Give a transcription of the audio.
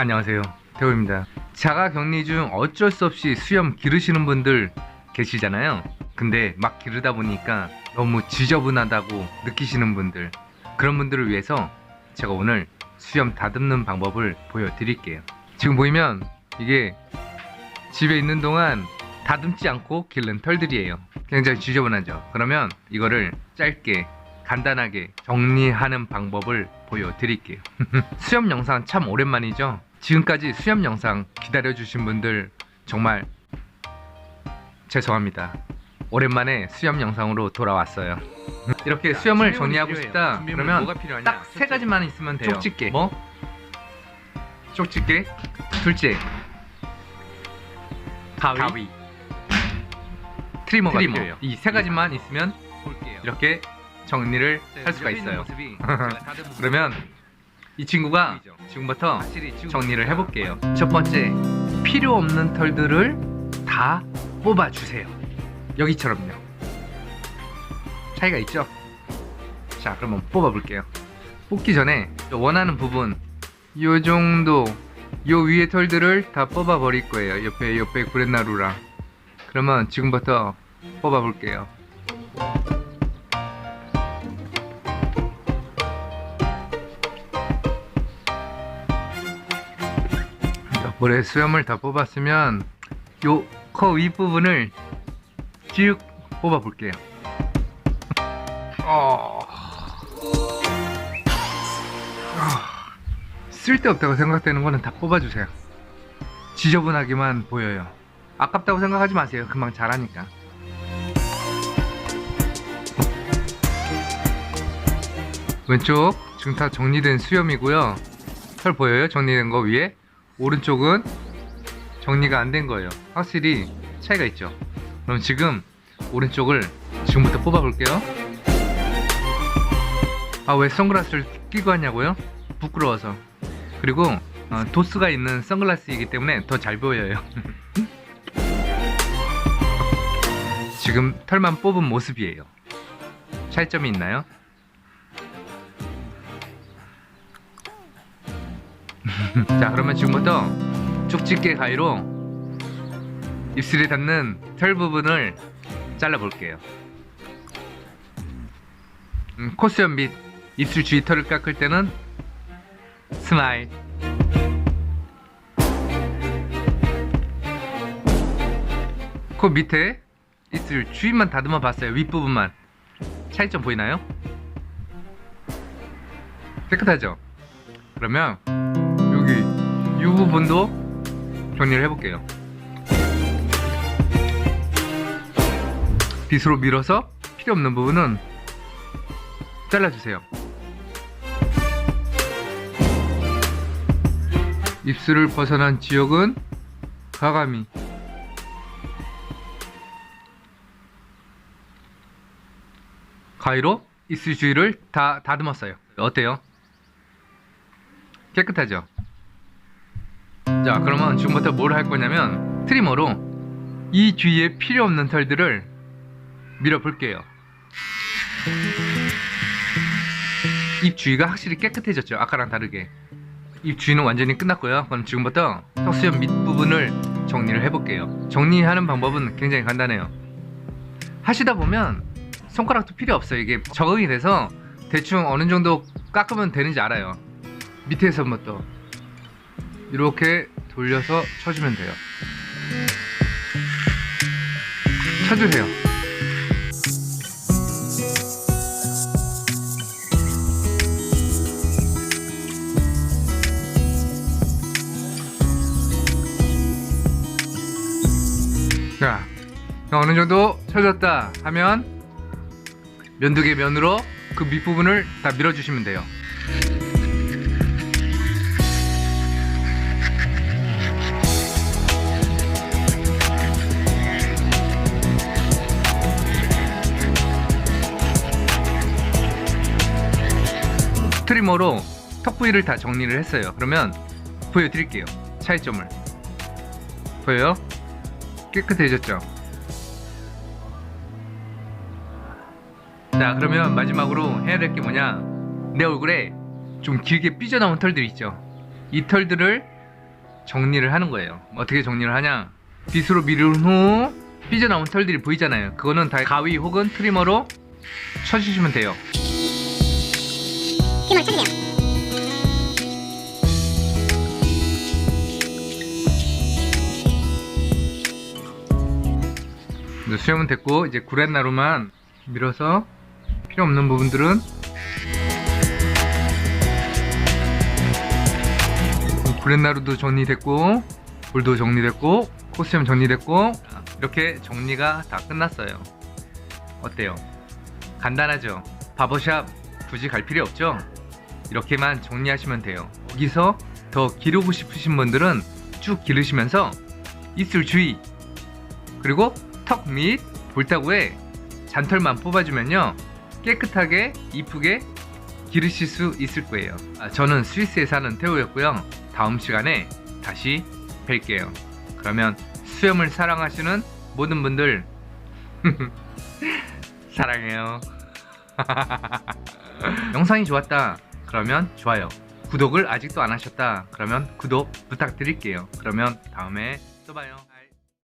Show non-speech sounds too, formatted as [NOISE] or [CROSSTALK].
안녕하세요. 태호입니다. 자가 격리 중 어쩔 수 없이 수염 기르시는 분들 계시잖아요. 근데 막 기르다 보니까 너무 지저분하다고 느끼시는 분들 그런 분들을 위해서 제가 오늘 수염 다듬는 방법을 보여드릴게요. 지금 보이면 이게 집에 있는 동안 다듬지 않고 기른 털들이에요. 굉장히 지저분하죠. 그러면 이거를 짧게 간단하게 정리하는 방법을 보여드릴게요. [LAUGHS] 수염 영상 참 오랜만이죠. 지금까지 수염 영상 기다려주신 분들 정말 죄송합니다. 오랜만에 수염 영상으로 돌아왔어요. [LAUGHS] 이렇게 수염을 정리하고 싶다. 그러면 딱 세 가지만 있으면 돼요. 쪽집게. 뭐? 쪽집게. 둘째. 가위. 트리머가 트리머. 필요해요. 이 세 가지만 있으면 이렇게 정리를 할 수가 있어요. [LAUGHS] 그러면 이 친구가 지금부터 정리를 해볼게요. 첫 번째, 필요 없는 털들을 다 뽑아주세요. 여기처럼요. 차이가 있죠? 자, 그러면 뽑아볼게요. 뽑기 전에 원하는 부분, 요 정도, 요 위에 털들을 다 뽑아버릴 거예요. 옆에, 옆에 구렛나루랑. 그러면 지금부터 뽑아볼게요. 자, 모래 수염을 다 뽑았으면 요코 윗부분을 쭉 뽑아 볼게요. 어... 아, 쓸데없다고 생각되는 거는 다 뽑아주세요. 지저분하기만 보여요. 아깝다고 생각하지 마세요. 금방 자라니까. 왼쪽 다 정리된 수염이고요. 털 보여요? 정리된 거 위에 오른쪽은 정리가 안 된 거예요. 확실히 차이가 있죠. 그럼 지금 오른쪽을 지금부터 뽑아볼게요. 아 왜 선글라스를 끼고 왔냐고요? 부끄러워서. 그리고 어, 도스가 있는 선글라스이기 때문에 더 잘 보여요. [LAUGHS] 지금 털만 뽑은 모습이에요. 차이점이 있나요? 자 그러면 지금부터 쪽집게 가위로 입술에 닿는 털 부분을 잘라 볼게요 음, 콧수염 및 입술 주위 털을 깎을 때는 스마일 코 밑에 입술 주위만 다듬어 봤어요 윗부분만 차이점 보이나요? 깨끗하죠? 그러면 여기 이 부분도 정리를 해볼게요. 빗으로 밀어서 필요 없는 부분은 잘라주세요. 입술을 벗어난 지역은 가감이 가위로 입술 주위를 다 다듬었어요. 어때요? 깨끗하죠? 자 그러면 지금부터 뭘 할 거냐면 트리머로 이 주위에 필요 없는 털들을 밀어 볼게요. 입 주위가 확실히 깨끗해졌죠? 아까랑 다르게. 입 주위는 완전히 끝났고요. 그럼 지금부터 턱수염 밑부분을 정리를 해볼게요. 정리하는 방법은 굉장히 간단해요. 하시다 보면 손가락도 필요 없어요. 이게 적응이 돼서 대충 어느 정도 깎으면 되는지 알아요 밑에서부터 이렇게 돌려서 쳐주면 돼요. 쳐주세요. 자, 어느 정도 쳐졌다 하면 면도기 면으로 그 밑부분을 다 밀어주시면 돼요. 트리머로 턱 부위를 다 정리를 했어요. 그러면 보여드릴게요. 차이점을. 보여요? 깨끗해졌죠? 자, 그러면 마지막으로 해야 될 게 뭐냐? 내 얼굴에 좀 길게 삐져나온 털들 있죠? 이 털들을 정리를 하는 거예요. 어떻게 정리를 하냐? 빗으로 미룬 후 삐져나온 털들이 보이잖아요. 그거는 다 가위 혹은 트리머로 쳐주시면 돼요. 쳐주세요. 이제 수염은 됐고 이제 구렛나루만 밀어서 필요 없는 부분들은 구렛나루도 정리됐고 볼도 정리됐고 코스염 정리됐고 이렇게 정리가 다 끝났어요 어때요? 간단하죠? 바버샵 굳이 갈 필요 없죠? 이렇게만 정리하시면 돼요. 여기서 더 기르고 싶으신 분들은 쭉 기르시면서 이슬 주의 그리고 턱및 볼따구에 잔털만 뽑아주면요 깨끗하게 이쁘게 기르실 수 있을 거예요. 아, 저는 스위스에 사는 태우였고요. 다음 시간에 다시 뵐게요. 그러면 수염을 사랑하시는 모든 분들 [LAUGHS] 사랑해요. [LAUGHS] 영상이 좋았다 그러면 좋아요. 구독을 아직도 안 하셨다. 그러면 구독 부탁드릴게요. 그러면 다음에 또 봐요